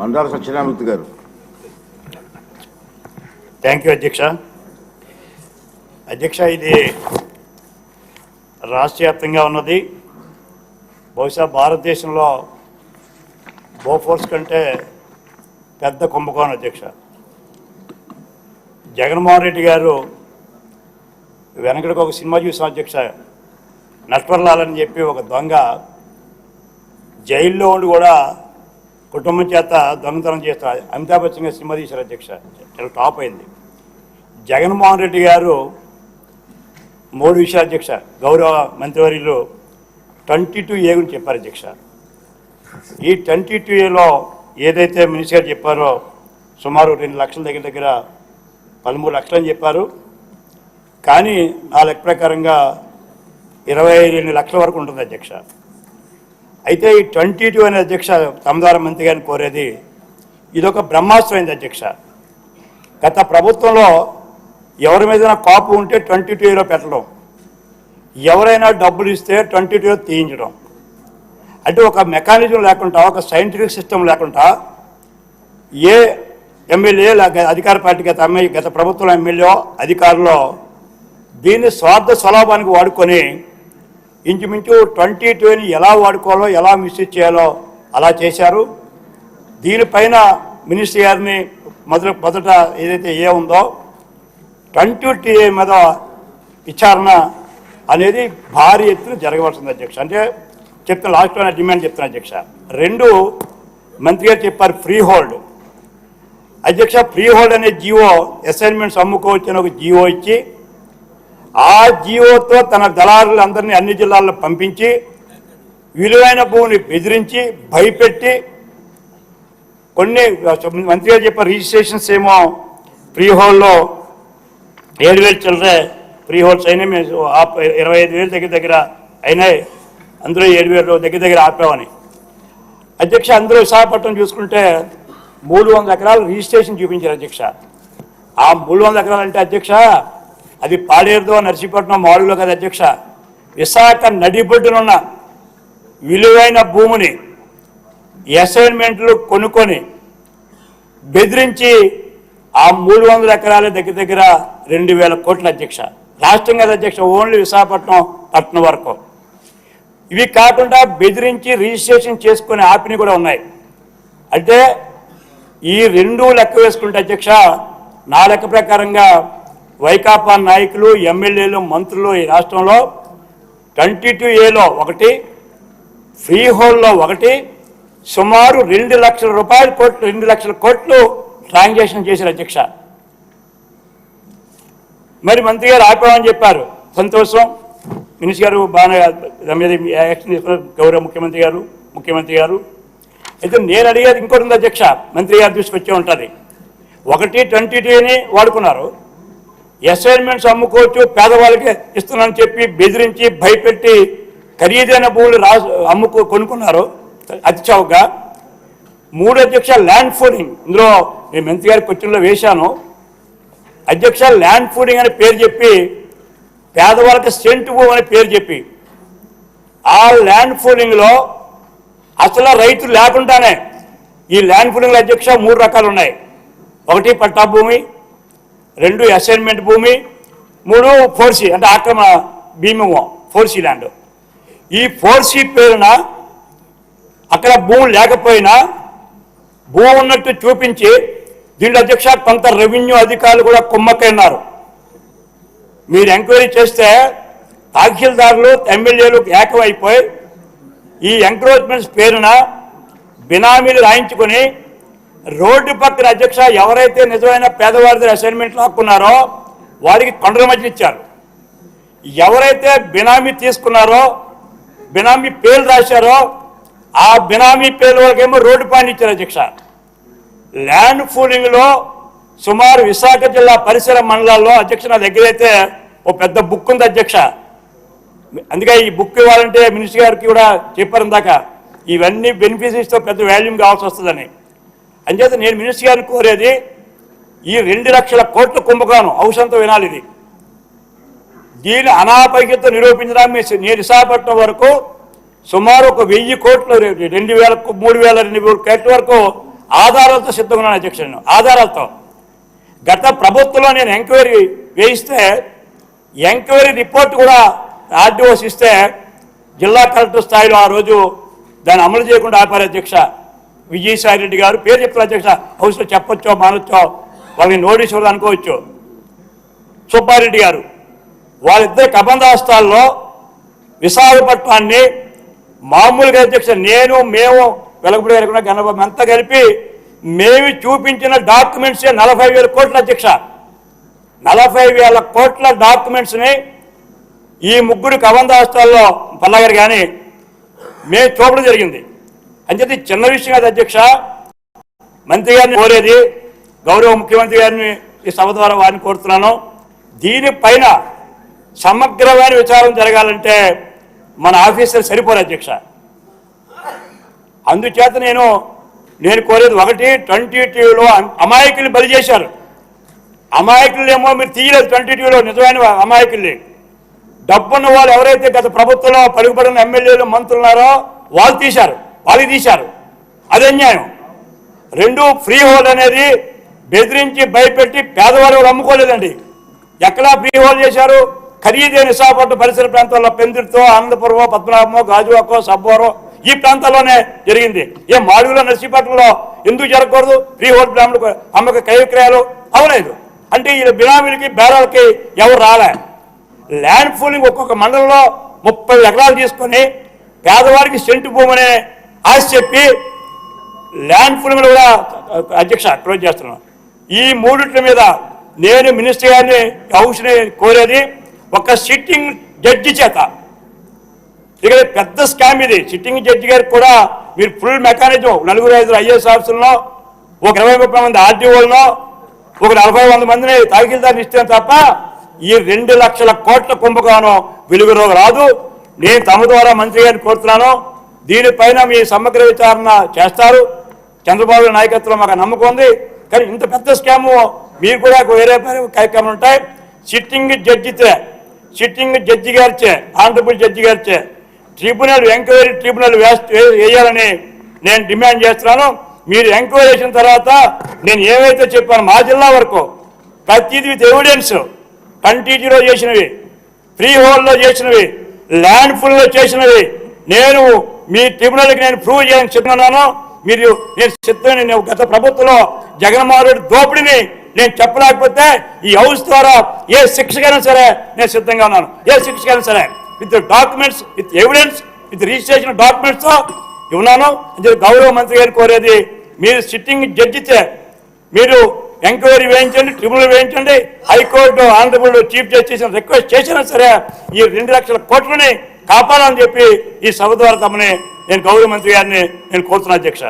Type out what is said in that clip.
మందార సత్యనామూర్తి గారు. Thank you అధ్యక్ష. అధ్యక్ష ఇది రాష్ట్ర వ్యాప్తంగా ఉన్నది. బహుశా భారతదేశంలో బోఫోర్స్ కంటే పెద్ద కుంభకోణం అధ్యక్ష. జగన్మోహన్ రెడ్డి గారు వెనకడికి ఒక సినిమా చూసిన అధ్యక్ష. నట్వర్లాల్ అని చెప్పి ఒక దొంగ జైల్లో ఉండి కూడా కుటుంబం చేత దొంగతనం చేస్తారు అమితాబ్ బచ్చన్ గారు సినిమా తీశారు అధ్యక్ష. చాలా టాప్ అయింది. జగన్మోహన్ రెడ్డి గారు మూడు విషయాలు అధ్యక్ష. గౌరవ మంత్రివర్యులు ట్వంటీ టూ ఏ గురించి చెప్పారు అధ్యక్ష. ఈ ట్వంటీ టూ ఏలో ఏదైతే మినిస్టర్ గారు చెప్పారో సుమారు రెండు లక్షల దగ్గర దగ్గర పదమూడు లక్షలు అని చెప్పారు. కానీ నా లెక్క ప్రకారంగా ఇరవై రెండు లక్షల వరకు ఉంటుంది అధ్యక్ష. అయితే ఈ ట్వంటీ టూ అనే అధ్యక్ష తమదార మంత్రి గారిని కోరేది ఇదొక బ్రహ్మాస్త్రమైంది అధ్యక్ష. గత ప్రభుత్వంలో ఎవరి మీద కాపు ఉంటే ట్వంటీ టూలో పెట్టడం ఎవరైనా డబ్బులు ఇస్తే ట్వంటీ టూలో తీయించడం. అంటే ఒక మెకానిజం లేకుండా ఒక సైంటిఫిక్ సిస్టమ్ లేకుండా ఏ ఎమ్మెల్యే అధికార పార్టీ గత ఎమ్మెల్యే గత ప్రభుత్వం ఎమ్మెల్యే అధికారులు దీన్ని స్వార్థ స్వలాభానికి వాడుకొని ఇంచుమించు ట్వంటీ టూని ఎలా వాడుకోవాలో ఎలా మిస్యూజ్ చేయాలో అలా చేశారు. దీనిపైన మినిస్టర్ గారిని మొదట మొదట ఏదైతే ఏ ఉందో ట్వంటీ టీఏ మీద విచారణ అనేది భారీ ఎత్తున జరగవలసింది అధ్యక్ష. అంటే చెప్తున్న లాస్ట్లో డిమాండ్ చెప్తున్నా అధ్యక్ష. రెండు మంత్రి గారు చెప్పారు ఫ్రీ హోల్డ్ అధ్యక్ష ఫ్రీ హోల్డ్ అనే జీవో అసైన్మెంట్స్ అమ్ముకోవచ్చని ఒక జీవో ఇచ్చి ఆ జీవోతో తన దళారులందరినీ అన్ని జిల్లాల్లో పంపించి విలువైన భూమిని బెదిరించి భయపెట్టి కొన్ని మంత్రి గారు చెప్పిన రిజిస్ట్రేషన్స్ ఏమో ఫ్రీ హోల్లో ఏడు వేలు చిల్లరే ఫ్రీ హోల్స్ అయినాయి మేము ఇరవై ఐదు వేలు దగ్గర దగ్గర అయినాయి అందరూ ఏడు వేలు దగ్గర దగ్గర ఆపామని. అధ్యక్ష అందరూ విశాఖపట్నం చూసుకుంటే మూడు వందల ఎకరాలు రిజిస్ట్రేషన్ చూపించారు అధ్యక్ష. ఆ మూడు వందల ఎకరాలు అంటే అధ్యక్ష అది పాడేరుదో నర్సీపట్నం మాడుగులో కదా అధ్యక్ష. విశాఖ నడిబొడ్డునున్న విలువైన భూమిని అసైన్మెంట్లు కొనుక్కొని బెదిరించి ఆ మూడు వందల ఎకరాల దగ్గర దగ్గర రెండు వేల కోట్ల అధ్యక్ష. రాష్ట్రం కదా అధ్యక్ష ఓన్లీ విశాఖపట్నం పట్టణం వరకు. ఇవి కాకుండా బెదిరించి రిజిస్ట్రేషన్ చేసుకునే ఆపిని కూడా ఉన్నాయి. అంటే ఈ రెండు లెక్క వేసుకుంటే అధ్యక్ష నా లెక్క ప్రకారంగా వైకాపా నాయకులు ఎమ్మెల్యేలు మంత్రులు ఈ రాష్ట్రంలో ట్వంటీ టూ ఏలో ఒకటి ఫ్రీ హోల్లో ఒకటి సుమారు రెండు లక్షల రూపాయల కోట్లు రెండు లక్షల కోట్లు ట్రాన్సాక్షన్ చేశారు అధ్యక్ష. మరి మంత్రి గారు ఆపామని చెప్పారు. సంతోషం. మినిషి గారు బాగానే యాక్షన్ తీసుకున్నారు. గౌరవ ముఖ్యమంత్రి గారు ముఖ్యమంత్రి గారు. అయితే నేను అడిగేది ఇంకోటి ఉంది అధ్యక్ష. మంత్రి గారు తీసుకొచ్చే ఉంటుంది. ఒకటి ట్వంటీ టూని వాడుకున్నారు. అసైన్మెంట్స్ అమ్ముకోవచ్చు పేదవాళ్ళకి ఇస్తున్నానని చెప్పి బెదిరించి భయపెట్టి ఖరీదైన భూములు రా అమ్ముకో కొనుక్కున్నారు. అతి చౌకగా. మూడు అధ్యక్ష ల్యాండ్ ఫోడింగ్ ఇందులో నేను మంత్రి గారి క్వశ్చన్లో వేశాను. అధ్యక్ష ల్యాండ్ ఫూడింగ్ అనే పేరు చెప్పి పేదవాళ్ళకి సెంటు భూమి అనే పేరు చెప్పి. ఆ ల్యాండ్ ఫూడింగ్లో అసలు రైతు లేకుండానే ఈ ల్యాండ్ ఫూడింగ్లో అధ్యక్ష మూడు రకాలు ఉన్నాయి ఒకటి పట్టా భూమి రెండు అసైన్మెంట్ భూమి మూడు ఫోర్సీ అంటే ఆక్రమణ భీమము ఫోర్సీ ల్యాండ్ ఈ ఫోర్సీ పేరున అక్కడ భూమి లేకపోయినా భూమి ఉన్నట్టు చూపించి దీంట్లో అధ్యక్ష కొంత రెవెన్యూ అధికారులు కూడా కుమ్మక్కన్నారు మీరు ఎంక్వైరీ చేస్తే తహసీల్దారులు ఎమ్మెల్యేలు ఏకమైపోయి ఈ ఎంక్రోచ్మెంట్స్ పేరున బినామీలు రాయించుకొని రోడ్డు పక్కన అధ్యక్ష ఎవరైతే నిజమైన పేదవారి అసైన్మెంట్లు హక్కున్నారో వారికి కొండల మధ్య ఇచ్చారు. ఎవరైతే బినామీ తీసుకున్నారో బినామీ పేర్లు రాశారో ఆ బినామీ పేర్ల వరకేమో రోడ్డు పాయింట్ ఇచ్చారు అధ్యక్ష. ల్యాండ్ ఫూలింగ్లో సుమారు విశాఖ జిల్లా పరిసర మండలాల్లో అధ్యక్ష నా దగ్గర అయితే ఓ పెద్ద బుక్ ఉంది అధ్యక్ష. అందుకే ఈ బుక్ ఇవ్వాలంటే మినిస్టర్ గారికి కూడా చెప్పారు ఇందాక. ఇవన్నీ బెనిఫిషరీస్తో పెద్ద వాల్యూమ్ కావాల్సి వస్తుందని. అంచేత నేను మినిస్టర్ గారిని కోరేది ఈ రెండు లక్షల కోట్ల కుంభకోణం అవసరంతో వినాలి ఇది. దీని అనాపైక్యత నిరూపించడానికి నేను విశాఖపట్నం వరకు సుమారు ఒక వెయ్యి కోట్లు రెండు వేల మూడు వేల రెండు వేల కోట్ల వరకు ఆధారాలతో సిద్ధంగా ఉన్నాను అధ్యక్ష ఆధారాలతో. గత ప్రభుత్వంలో నేను ఎంక్వైరీ వేయిస్తే ఎంక్వైరీ రిపోర్ట్ కూడా ఆర్డీఓస్ ఇస్తే జిల్లా కలెక్టర్ స్థాయిలో ఆ రోజు దాన్ని అమలు చేయకుండా ఆపారు అధ్యక్ష. విజయసాయి రెడ్డి గారు పేరు చెప్తారు అధ్యక్ష హౌస్లో చెప్పొచ్చో మానొచ్చో వాళ్ళని నోటీస్ ఇవ్వదు అనుకోవచ్చు. సుబ్బారెడ్డి గారు వాళ్ళిద్దరి కబంధాస్తాల్లో విశాఖపట్నాన్ని మామూలుగా అధ్యక్ష నేను మేము వెలగపూడి గారు కూడా గణబాబు అంతా కలిపి మేము చూపించిన డాక్యుమెంట్సే నలభై వేల కోట్ల అధ్యక్ష. నలభై వేల కోట్ల డాక్యుమెంట్స్ని ఈ ముగ్గురు కబంధాస్తాల్లో పల్లగారు కానీ మేము చూపడం జరిగింది. అంచేది చిన్న విషయం కాదు అధ్యక్ష. మంత్రి గారిని కోరేది గౌరవ ముఖ్యమంత్రి గారిని ఈ సభ ద్వారా వారిని కోరుతున్నాను. దీనిపైన సమగ్రమైన విచారం జరగాలంటే మన ఆఫీసర్ సరిపోరు అధ్యక్ష. అందుచేత నేను నేను కోరేది ఒకటి ట్వంటీ టీవీలో అమాయకుల్ని బలి చేశారు. అమాయకులు ఏమో మీరు తీయలేదు ట్వంటీ టీవీలో నిజమైన అమాయకుల్ని. డబ్బున్న వాళ్ళు ఎవరైతే గత ప్రభుత్వంలో పలుకుబడిన ఎమ్మెల్యేలు మంత్రులున్నారో వాళ్ళు తీశారు. వాళ్ళు తీశారు. అది అన్యాయం. రెండు ఫ్రీ హోల్డ్ అనేది బెదిరించి భయపెట్టి పేదవాళ్ళు అమ్ముకోలేదండి. ఎక్కడా ఫ్రీ హోల్డ్ చేశారు? ఖరీదైన విశాఖపట్నం పరిసర ప్రాంతాల్లో పెందుర్తో ఆనందపురమో పద్మనాభమో గాజువాకో సబ్బోరో ఈ ప్రాంతాల్లోనే జరిగింది. ఏ మాడుగులో నర్సీపట్నంలో ఎందుకు జరగకూడదు? ఫ్రీ హోల్డ్ బ్రాహ్మణులకు అమ్మక కై విక్రయాలు అవలేదు. అంటే ఈ బినామీలకి బేరాలకి ఎవరు రాలే. ల్యాండ్ పూలింగ్ ఒక్కొక్క మండలంలో ముప్పై ఎకరాలు తీసుకొని పేదవాడికి సెంటు భూమనే ఆశ చెప్పి ల్యాండ్ ఫుల్ కూడా అధ్యక్ష క్లోజ్ చేస్తున్నాను ఈ మూడిట్ల మీద నేను మినిస్టర్ గారిని హౌస్ని కోరేది ఒక సిట్టింగ్ జడ్జి చేత. ఇక్కడ పెద్ద స్కామ్ ఇది. సిట్టింగ్ జడ్జి గారికి కూడా మీరు ఫుల్ మెకానిజం నలుగురు ఐదు ఐఏఎస్ ఆఫీసుల్లో ఒక ఇరవై ముప్పై మంది ఆర్డీఓల్లో ఒక నలభై వంద మందిని తహసీల్దార్ని ఇస్తే తప్ప ఈ రెండు లక్షల కోట్ల కుంభకోణం వెలుగులో రాదు. నేను తమ ద్వారా మంత్రి గారిని కోరుతున్నాను. దీనిపైన మీ సమగ్ర విచారణ చేస్తారు. చంద్రబాబు నాయకత్వం మాకు నమ్మకం ఉంది. కానీ ఇంత పెద్ద స్కాము మీరు కూడా వేరే కార్యక్రమాలు ఉంటాయి. సిట్టింగ్ జడ్జితే సిట్టింగ్ జడ్జి గారిచే ఆనరబుల్ జడ్జి గారిచే ట్రిబ్యునల్ ఎంక్వైరీ ట్రిబ్యునల్ వేస్ట్ వేయాలని నేను డిమాండ్ చేస్తున్నాను. మీరు ఎంక్వైరీ చేసిన తర్వాత నేను ఏవైతే చెప్పాను మా జిల్లా వరకు ప్రతిదీ విత్ ఎవిడెన్స్ కంటీజీలో చేసినవి. ఫ్రీ హోల్డ్లో చేసినవి. ల్యాండ్ ఫుల్లో చేసినవి. నేను మీ ట్రిబ్యునల్కి నేను ప్రూవ్ చేయని చెప్తున్నాను. మీరు నేను చెప్తాను నేను గత ప్రభుత్వంలో జగన్మోహన్ రెడ్డి దోపిడిని నేను చెప్పలేకపోతే ఈ హౌస్ ద్వారా ఏ శిక్షకైనా సరే నేను సిద్ధంగా ఉన్నాను. ఏ శిక్షకైనా సరే with documents with evidence with registration documents ఉన్నాను ఇది గౌరవ మంత్రి గారు కోరేది మీరు సిట్టింగ్ జడ్జితే మీరు ఎంక్వైరీ వేయించండి ట్రిబ్యునల్ వేయించండి. High court honourable chief justice request చేసినా సరే ఈ రెండు లక్షల కోట్లని కాపాడాలని చెప్పి ఈ సభ ద్వారా తమని నేను గౌరవ మంత్రి గారిని నేను కోరుతున్నా అధ్యక్ష.